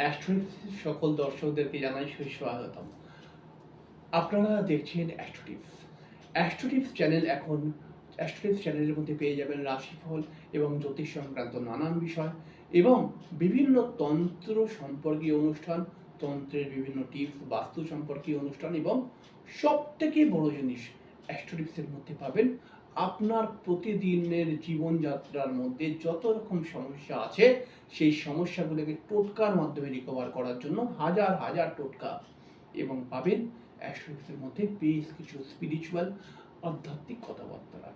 অ্যাস্ট্রোটিপসের সকল দর্শকদেরকে জানাই সুস্বাগতম। আপনারা দেখছেন অ্যাস্ট্রোটিপস। অ্যাস্ট্রোটিপস চ্যানেল এখন, অ্যাস্ট্রোটিপস চ্যানেলের মধ্যে পেয়ে যাবেন রাশিফল এবং জ্যোতিষ সংক্রান্ত নানান বিষয় এবং বিভিন্ন তন্ত্র সম্পর্কীয় অনুষ্ঠান, তন্ত্রের বিভিন্ন টিপস, বাস্তু সম্পর্কীয় অনুষ্ঠান এবং সব থেকে বড় জিনিস অ্যাস্ট্রোটিপসের মধ্যে পাবেন আপনার প্রতিদিনের জীবনযাত্রার মধ্যে যত রকম সমস্যা আছে, সেই সমস্যাগুলোকে টোটকার মাধ্যমে রিকভার করার জন্য হাজার হাজার টোটকা এবং পাবেন অ্যাস্ট্রোটিপসের মধ্যে বেশ কিছু স্পিরিচুয়াল আধ্যাত্মিক কথাবার্তা।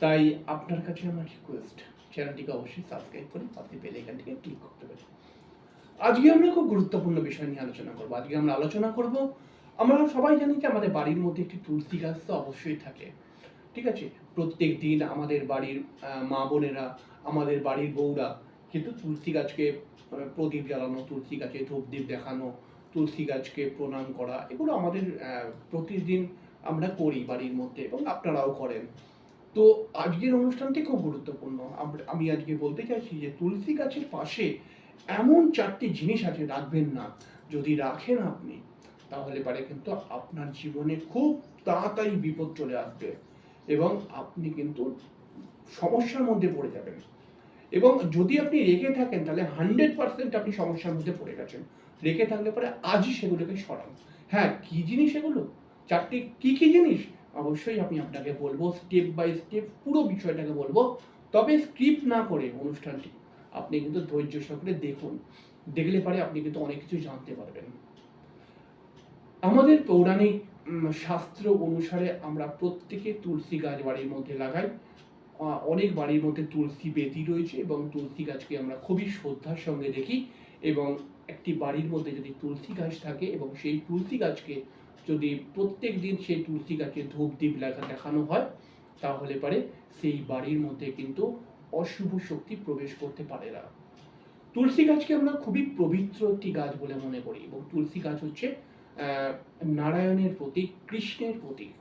তাই আপনার কাছে আমার রিকোয়েস্ট চ্যানেলটিকে অবশ্যই সাবস্ক্রাইব করে পাশে বেল আইকনটিকে ক্লিক করতে পারেন। আজকে আমরা খুব গুরুত্বপূর্ণ বিষয় নিয়ে আলোচনা করব। আজকে আমরা আলোচনা করব আমরা সবাই জানি যে আমাদের বাড়ির মধ্যে একটি তুলসী গাছ তো অবশ্যই থাকে। ঠিক আছে? প্রত্যেক দিন আমাদের বাড়ির মা বোনেরা, আমাদের বাড়ির বউরা কিন্তু তুলসী গাছকে প্রদীপ জ্বালানো, তুলসী গাছে ধূপ দ্বীপ দেখানো, তুলসী গাছকে প্রণাম করা, এগুলো আমাদের প্রতিদিন আমরা করি বাড়ির মধ্যে এবং আপনারাও করেন। তো আজকের অনুষ্ঠানটি খুব গুরুত্বপূর্ণ। আমি আজকে বলতে চাইছি যে তুলসী গাছের পাশে এমন চারটি জিনিস আছে রাখবেন না। যদি রাখেন আপনি তাহলে পারে, কিন্তু আপনার জীবনে খুব তাড়াতাড়ি বিপদ চলে আসবে এবং আপনি কিন্তু সমস্যার মধ্যে পড়ে যাবেন। এবং যদি আপনি রেখে থাকেন, তাহলে হান্ড্রেড পার্সেন্ট আপনি সমস্যার মধ্যে পড়ে গেছেন। রেখে থাকলে পরে আজই সেগুলোকে সরান। হ্যাঁ কি জিনিস এগুলো? চারটি, কি কি জিনিস? অবশ্যই আমি আপনাকে বলব স্টেপ বাই স্টেপ পুরো বিষয়টাকে বলব। তবে স্ক্রিপ্ট না করে অনুষ্ঠানটি, আপনি কিন্তু ধৈর্য সহকারে দেখুন। দেখলে পারে আপনি কিন্তু অনেক কিছু জানতে পারবেন। আমাদের পৌরাণিক শাস্ত্র অনুসারে আমরা প্রত্যেকে তুলসী গাছ বাড়ির মধ্যে লাগাই। অনেক বাড়ির মধ্যে তুলসী বেদি রয়েছে এবং তুলসী গাছকে আমরা খুবই শ্রদ্ধার সঙ্গে দেখি এবং একটি বাড়ির মধ্যে যদি তুলসী গাছ থাকে এবং সেই তুলসী গাছকে যদি প্রত্যেক দিন সেই তুলসী গাছে ধূপ দ্বীপ লাগা দেখানো হয়, তাহলে পারে সেই বাড়ির মধ্যে কিন্তু অশুভ শক্তি প্রবেশ করতে পারে না। তুলসী গাছকে আমরা খুবই পবিত্র একটি গাছ বলে মনে করি এবং তুলসী গাছ হচ্ছে নারায়ণের প্রতীক কৃষ্ণের প্রতীক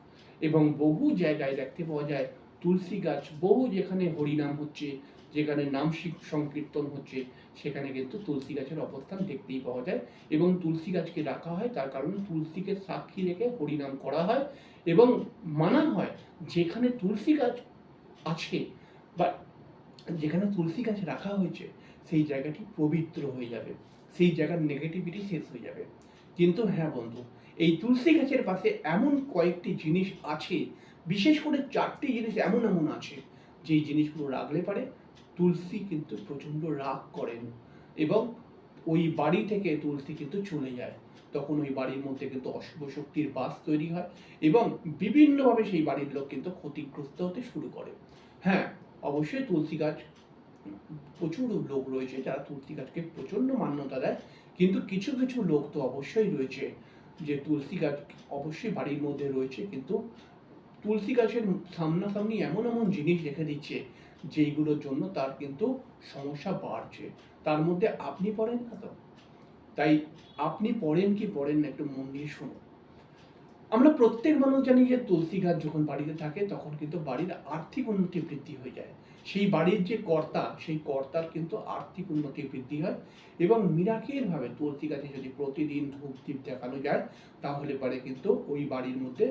এবং বহু জায়গায় দেখতে পাওয়া যায়, তুলসী গাছ বহু যেখানে হরিনাম হচ্ছে, যেখানে নাম সংকীর্তন হচ্ছে, সেখানে কিন্তু তুলসী গাছের অবস্থান দেখতেই পাওয়া যায়। এবং তুলসী গাছকে রাখা হয়, তার কারণ তুলসীকে সাক্ষী রেখে হরিনাম করা হয় এবং মানা হয়, যেখানে তুলসী গাছ আছে বা যেখানে তুলসী গাছ রাখা হয়েছে, সেই জায়গাটি পবিত্র হয়ে যাবে। সেই জায়গার নেগেটিভিটি শেষ হয়ে যাবে। কিন্তু হ্যাঁ বন্ধু, এই তুলসী গাছের পাশে এমন কয়েকটি জিনিস আছে, বিশেষ করে চারটি জিনিস এমন এমন আছে, যেই জিনিসগুলো রাখলে পারে তুলসী কিন্তু প্রচণ্ড রাগ করেন এবং ওই বাড়ি থেকে তুলসী কিন্তু চলে যায়। তখন ওই বাড়ির মধ্যে কিন্তু অশুভ শক্তির বাস তৈরি হয় এবং বিভিন্নভাবে সেই বাড়ির লোক কিন্তু ক্ষতিগ্রস্ত হতে শুরু করে। হ্যাঁ অবশ্যই তুলসী গাছ, প্রচুর লোক রয়েছে যারা তুলসী গাছকে প্রচণ্ড মান্যতা দেয় কিন্তু কিছু কিছু লোক তো অবশ্যই রয়েছে যে তুলসী গাছ অবশ্যই বাড়ির মধ্যে রয়েছে, কিন্তু তুলসী গাছের সামনাসামনি এমন এমন জিনিস রেখে দিচ্ছে যেইগুলোর জন্য তার কিন্তু সমস্যা বাড়ছে। তার মধ্যে আপনি পড়েন না তো? তাই আপনি পড়েন কি পড়েন না একটু মন দিয়ে শুনুন। আমরা প্রত্যেক মানুষ জানি যে তুলসী গাছ যখন বাড়িতে থাকে, তখন কিন্তু বাড়ির আর্থিক উন্নতি বৃদ্ধি হয়ে যায়। সেই বাড়ির যে কর্তা, সেই কর্তার কিন্তু আর্থিক উন্নতি বৃদ্ধি হয় এবং মিরাকেলভাবে তুলসী গাছে যদি প্রতিদিন ধূপ দ্বীপ দেখানো যায়, তাহলে পরে কিন্তু ওই বাড়ির মধ্যে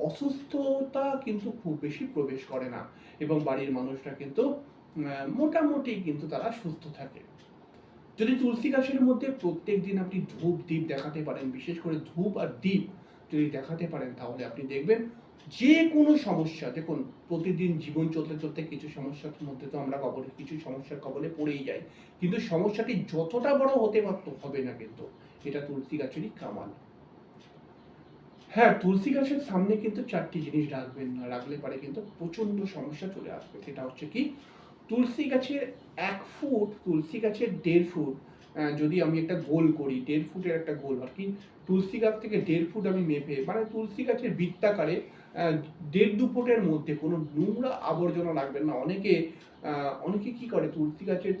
অসুস্থতা কিন্তু খুব বেশি প্রবেশ করে না এবং বাড়ির মানুষরা কিন্তু মোটামুটি কিন্তু তারা সুস্থ থাকে। যদি তুলসী গাছের মধ্যে প্রত্যেক দিন আপনি ধূপ দ্বীপ দেখাতে পারেন, বিশেষ করে ধূপ আর দ্বীপ যদি দেখাতে পারেন তাহলে আপনি দেখবেন যে কোনো সমস্যা, দেখুন প্রতিদিন জীবন চলতে চলতে কিছু সমস্যার মধ্যে তো আমরা কবলে, কিছু সমস্যার কবলে পড়েই যাই। কিন্তু সমস্যাটি যতটা বড় হতে পারত, হবে না কিন্তু। এটা তুলসী গাছেরই কামাল। হ্যাঁ তুলসী গাছের সামনে কিন্তু চারটি জিনিস রাখবেন না রাখলে পারে কিন্তু প্রচণ্ড সমস্যা চলে আসবে। সেটা হচ্ছে কি, তুলসী গাছের এক ফুট, তুলসী গাছের দেড় ফুট যদি আমি একটা গোল করি, দেড় ফুটের একটা গোল আর কি তুলসী গাছ থেকে দেড় ফুট আমি মেপে মানে তুলসী গাছের বৃত্তাকারে দেড় দু ফুটের মধ্যে কোনো নোংরা আবর্জনা রাখবেন না। অনেকে অনেকে কি করে, তুলসী গাছের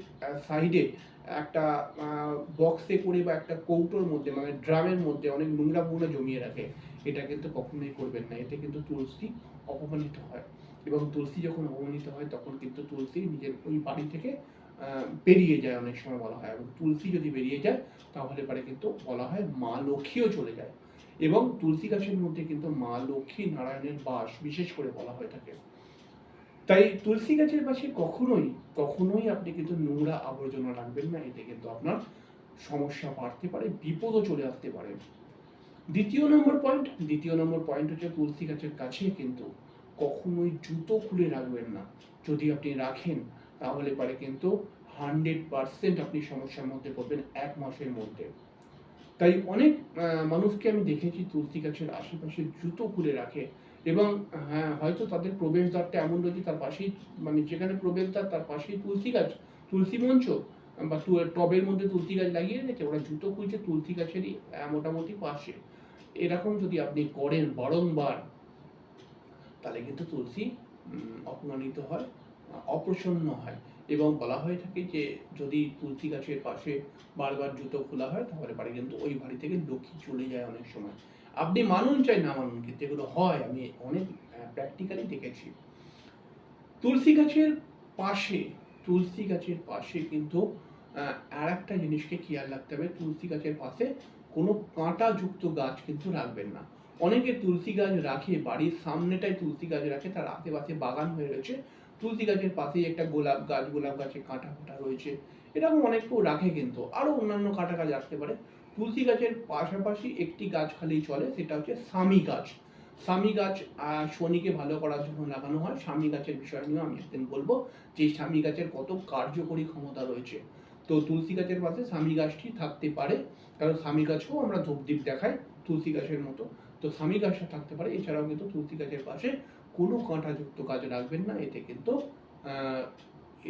সাইডে একটা বক্সে করে বা একটা কৌটোর মধ্যে মানে ড্রামের মধ্যে অনেক নোংরা ফোংরা জমিয়ে রাখে, এটা কিন্তু কখনোই করবেন না। এতে কিন্তু তুলসী অপমানিত হয় এবং তুলসী যখন অপমানিত হয়, তখন কিন্তু তুলসী নিজের ওই বাড়ি থেকে বেরিয়ে যায় অনেক সময় বলা হয়। এবং তুলসী যদি বেরিয়ে যায়, তাহলে পরে কিন্তু বলা হয় মা লক্ষ্মীও চলে যায়। এবং তুলসী গাছের মধ্যে কিন্তু মা লক্ষ্মী নারায়ণের বাস বিশেষ করে বলা হয়ে থাকে। তাই তুলসী গাছের পাশে কখনোই কখনোই আপনি কিন্তু নোংরা আবর্জনা রাখবেন না। এতে কিন্তু আপনার সমস্যা বাড়তে পারে, বিপদও চলে আসতে পারে। দ্বিতীয় নম্বর পয়েন্ট দ্বিতীয় নম্বর পয়েন্ট হচ্ছে তুলসী গাছের কাছে কিন্তু কখনোই জুতো খুলে রাখবেন না। যদি আপনি রাখেন তাহলে পারে কিন্তু হান্ড্রেড পার্সেন্ট আপনি সমস্যার মধ্যে পড়বেন এক মাসের মধ্যে। তাই অনেক মানুষকে আমি দেখেছি তুলসী গাছের আশেপাশে জুতো খুলে রাখে এবং হ্যাঁ হয়তো তাদের প্রবেশদ্বারটা এমন রয়েছে তার পাশেই মানে যেখানে প্রবেশদ্বার তার পাশেই তুলসী গাছ, তুলসী মঞ্চ বা টবের মধ্যে তুলসী গাছ লাগিয়ে রেখেছে ওরা জুতো খুলছে তুলসী গাছেরই মোটামুটি পাশে। এরকম যদি আপনি করেন বারংবার, তাহলে কিন্তু তুলসী অপমানিত হয়। অপ্রসন্ন হয় এবং বলা হয়ে থাকে যে, যদি তুলসী গাছের পাশে বারবার জুতো খোলা হয়, তাহলে বাড়ি কিন্তু ওই বাড়ি থেকে লক্ষ্মী চলে যায় অনেক সময়। আপনি মানুন চাই না মানুন কিন্তু এগুলো হয়, আমি অনেক প্র্যাকটিক্যালি দেখেছি। তুলসী গাছের পাশে, তুলসী গাছের পাশে কিন্তু আর একটা জিনিসকে খেয়াল রাখতে হবে, তুলসী গাছের পাশে কোনো কাঁটাযুক্ত গাছ কিন্তু রাখবেন না। অনেকে তুলসী গাছ রাখে, বাড়ির সামনেটাই তুলসী গাছ রাখে, তার আশেপাশে বাগান হয়ে রয়েছে তুলসী গাছের পাশেই একটা গোলাপ গাছ, গোলাপ গাছে কাঁটা ফাটা রয়েছে। এরকম অনেক কেউ রাখে কিন্তু। আরও অন্যান্য কাঁটা গাছ রাখতে পারে। তুলসী গাছের পাশাপাশি একটি গাছ খালি চলে, সেটা হচ্ছে স্বামী গাছ। স্বামী গাছ শনিকে ভালো করার জন্য লাগানো হয়। স্বামী গাছের বিষয় নিয়েও আমি একদিন বলব যে, স্বামী গাছের কত কার্যকরী ক্ষমতা রয়েছে। তো তুলসী গাছের পাশে স্বামী গাছটি থাকতে পারে। কারণ স্বামী গাছকেও আমরা ধূপদীপ দেখাই, তুলসী গাছের মতো। তো স্বামী গাছটা থাকতে পারে। এছাড়াও কিন্তু তুলসী গাছের পাশে কোনো কাঁটাযুক্ত গাছ রাখবেন না, এতে কিন্তু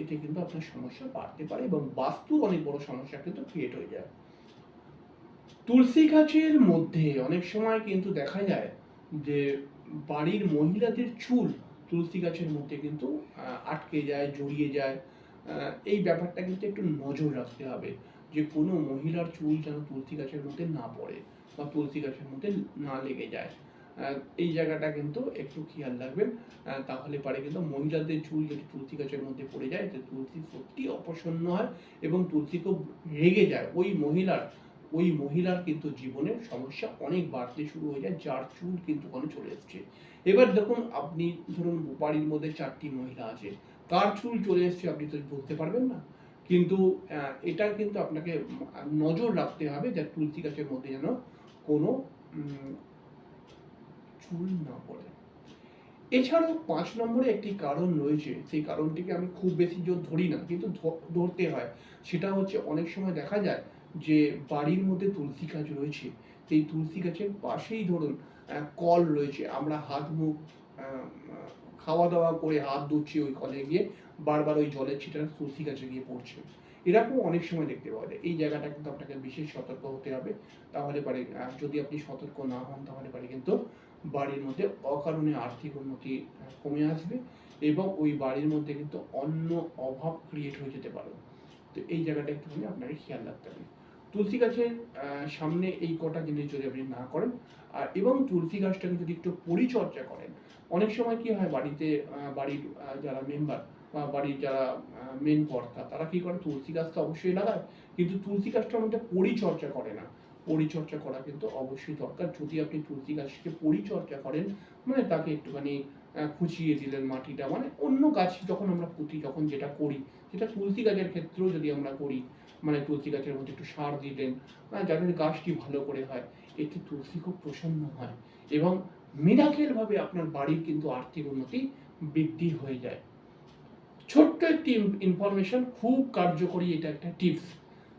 এতে কিন্তু আপনার সমস্যা বাড়তে পারে এবং বাস্তুর অনেক বড় সমস্যা কিন্তু ক্রিয়েট হয়ে যায়। তুলসী গাছের মধ্যে অনেক সময় কিন্তু দেখা যায় যে বাড়ির মহিলাদের চুল তুলসী গাছের মধ্যে কিন্তু আটকে যায়, জড়িয়ে যায় এই ব্যাপারটা কিন্তু একটু নজর রাখতে হবে যে কোনো মহিলার চুল যেন তুলসী গাছের মধ্যে না পড়ে বা তুলসী গাছের মধ্যে না লেগে যায়। এই জায়গাটা কিন্তু একটু খেয়াল রাখবেন। তাহলে পারে কিন্তু মহিলাদের চুল যদি তুলসী গাছের মধ্যে পড়ে যায় তো তুলসী সত্যি অপসন্ন হয় এবং তুলসী খুব রেগে যায়। ওই মহিলার ওই মহিলার কিন্তু জীবনের সমস্যা অনেক বাড়তে শুরু হয়ে যায়, যার চুল কিন্তু ওখানে চলে এসছে। এবার দেখুন, আপনি ধরুন বাড়ির মধ্যে চারটি মহিলা আছে, কার চুল চলে এসছে আপনি তো বুঝতে পারবেন না। কিন্তু এটা কিন্তু আপনাকে নজর রাখতে হবে যে তুলসী গাছের মধ্যে যেন কোনো চুল না পড়ে এছাড়াও পাঁচ নম্বরে একটি কারণ রয়েছে, সেই কারণটিকে আমি খুব বেশি জোর ধরি না, কিন্তু ধরতে হয়। সেটা হচ্ছে অনেক সময় দেখা যায় যে বাড়ির মধ্যে তুলসী গাছ রয়েছে, সেই তুলসী গাছের পাশেই ধরুন কল রয়েছে। আমরা হাত মুখ খাওয়া দাওয়া করে হাত ধুচ্ছি ওই কলে গিয়ে, বারবার ওই জলের ছিটা তুলসী গাছে গিয়ে পড়ছে। এরকম অনেক সময় দেখতে পাওয়া যায়। এই জায়গাটা কিন্তু আপনাকে বিশেষ সতর্ক হতে হবে। তাহলে পারে যদি আপনি সতর্ক না হন, তাহলে পারে কিন্তু বাড়ির মধ্যে অকারণে আর্থিক উন্নতি কমে আসবে এবং ওই বাড়ির মধ্যে কিন্তু অন্য অভাব ক্রিয়েট হয়ে যেতে পারে। তো এই জায়গাটা একটুখানি আপনাকে খেয়াল রাখতে হবে। তুলসী গাছের সামনে এই কটা জিনিস যদি আপনি না করেন, আর এবং তুলসী গাছটাকে যদি একটু পরিচর্যা করেন, অনেক সময় কি হয় বাড়িতে বাড়ির যারা মেম্বার বা বাড়ির যারা মেন কর্তা, তারা কি করে? তুলসী গাছ তো অবশ্যই লাগায়, কিন্তু তুলসী গাছটার মধ্যে পরিচর্যা করে না। পরিচর্যা করা কিন্তু অবশ্যই দরকার। যদি আপনি তুলসী গাছকে পরিচর্যা করেন মানে তাকে একটুখানি খুঁচিয়ে দিলেন মাটিটা মানে অন্য গাছ যখন আমরা পুঁতি, যখন যেটা করি, সেটা তুলসী গাছের ক্ষেত্রেও যদি আমরা করি মানে তুলসী গাছের মধ্যে একটু সার দিলেন যাতে গাছটি ভালো করে হয়, এতে তুলসী খুব প্রসন্ন হয় এবং মিরাকেল ভাবে আপনার বাড়ির কিন্তু আর্থিক উন্নতি বৃদ্ধি হয়ে যায়। ছোট্ট একটি ইনফরমেশন, খুব কার্যকরী এটা একটা টিপস।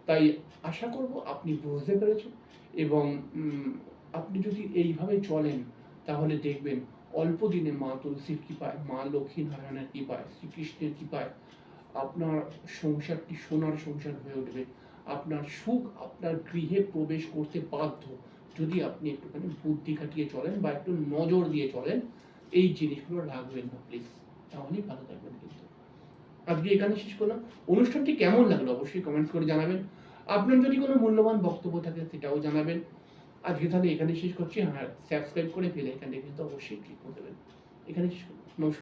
তাই আশা করব আপনি বুঝতে পেরেছেন এবং আপনি যদি এইভাবে চলেন, তাহলে দেখবেন অল্প দিনে মা তুলসীর কৃপায়, মা লক্ষ্মী নারায়ণের কৃপায়, শ্রীকৃষ্ণের কৃপায় আপনার সংসারটি সোনার সংসার হয়ে উঠবে। আপনার সুখ আপনার গৃহে প্রবেশ করতে বাধ্য। যদি আপনি একটুখানি বুদ্ধি খাটিয়ে চলেন বা একটু নজর দিয়ে চলেন, এই জিনিসগুলো রাখবেন না প্লিজ তাহলেই ভালো থাকবেন কিন্তু। আজকে এখানে শেষ করলাম। অনুষ্ঠানটি কেমন লাগল? অবশ্যই কমেন্টস করে জানাবেন। আপনার যদি কোনো মূল্যবান বক্তব্য থাকে, সেটাও জানাবেন। আজকে তাহলে এখানে শেষ করছি। হ্যাঁ সাবস্ক্রাইব করে ফেলে এখানে কিন্তু অবশ্যই ক্লিক করে দেবেন। এখানে শেষ নমস্কার।